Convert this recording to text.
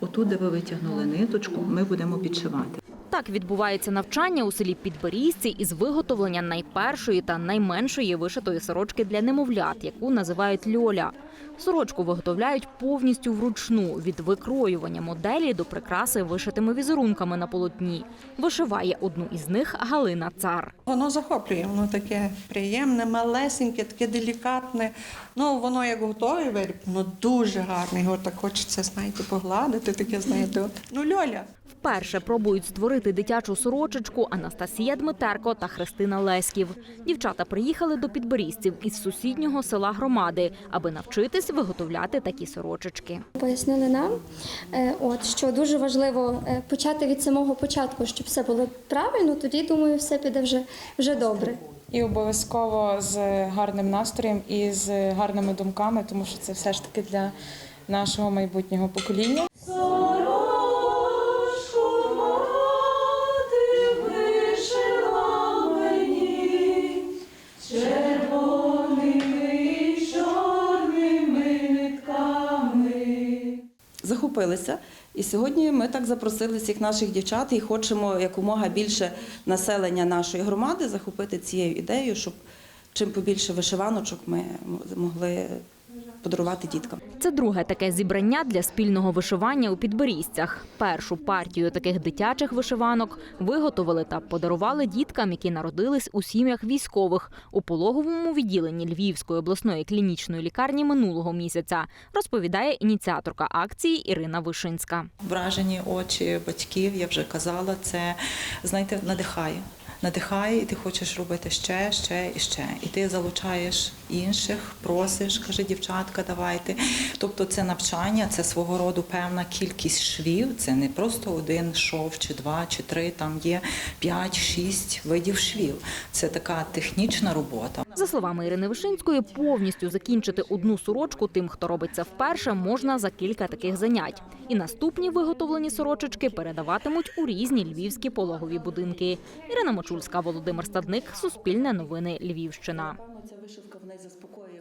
Отут, де ви витягнули ниточку, ми будемо підшивати. Так відбувається навчання у селі Підберізці із виготовлення найпершої та найменшої вишитої сорочки для немовлят, яку називають льоля. Сорочку виготовляють повністю вручну від викроювання моделі до прикраси вишитими візерунками на полотні. Вишиває одну із них Галина Цар. Воно захоплює, воно таке приємне, малесеньке, таке делікатне. Ну, воно як виріб, воно дуже гарне. Його так хочеться, знаєте, погладити, таке, знаєте. Ну, Льоля. Вперше пробують створити дитячу сорочечку Анастасія Дмитерко та Христина Леськів. Дівчата приїхали до підборізців із сусіднього села громади, аби навчитись виготовляти такі сорочечки. Пояснили нам, е, от що дуже важливо е, почати від самого початку, щоб все було правильно. Тоді думаю, все піде вже, вже добре. І обов'язково з гарним настроєм і з гарними думками, тому що це все ж таки для нашого майбутнього покоління. Захопилися. І сьогодні ми так запросили всіх наших дівчат і хочемо якомога більше населення нашої громади захопити цією ідеєю, щоб чим побільше вишиваночок ми могли подарувати діткам. Це друге таке зібрання для спільного вишивання у підборізцях. Першу партію таких дитячих вишиванок виготовили та подарували діткам, які народились у сім'ях військових у пологовому відділенні Львівської обласної клінічної лікарні минулого місяця, розповідає ініціаторка акції Ірина Вишинська. вражені очі батьків, я вже казала, це знаєте, надихає. Надихає, і ти хочеш робити ще, ще і ще. І ти залучаєш інших, просиш, каже, дівчатка, давайте. Тобто це навчання, це свого роду певна кількість швів. Це не просто один шов, чи два, чи три. Там є п'ять-шість видів швів. Це така технічна робота. За словами Ірини Вишинської, повністю закінчити одну сорочку тим, хто робить це вперше, можна за кілька таких занять. І наступні виготовлені сорочечки передаватимуть у різні львівські пологові будинки. Ірина Мочульська, Володимир Стадник, Суспільне новини, Львівщина. Ця вишивка в неї заспокоює.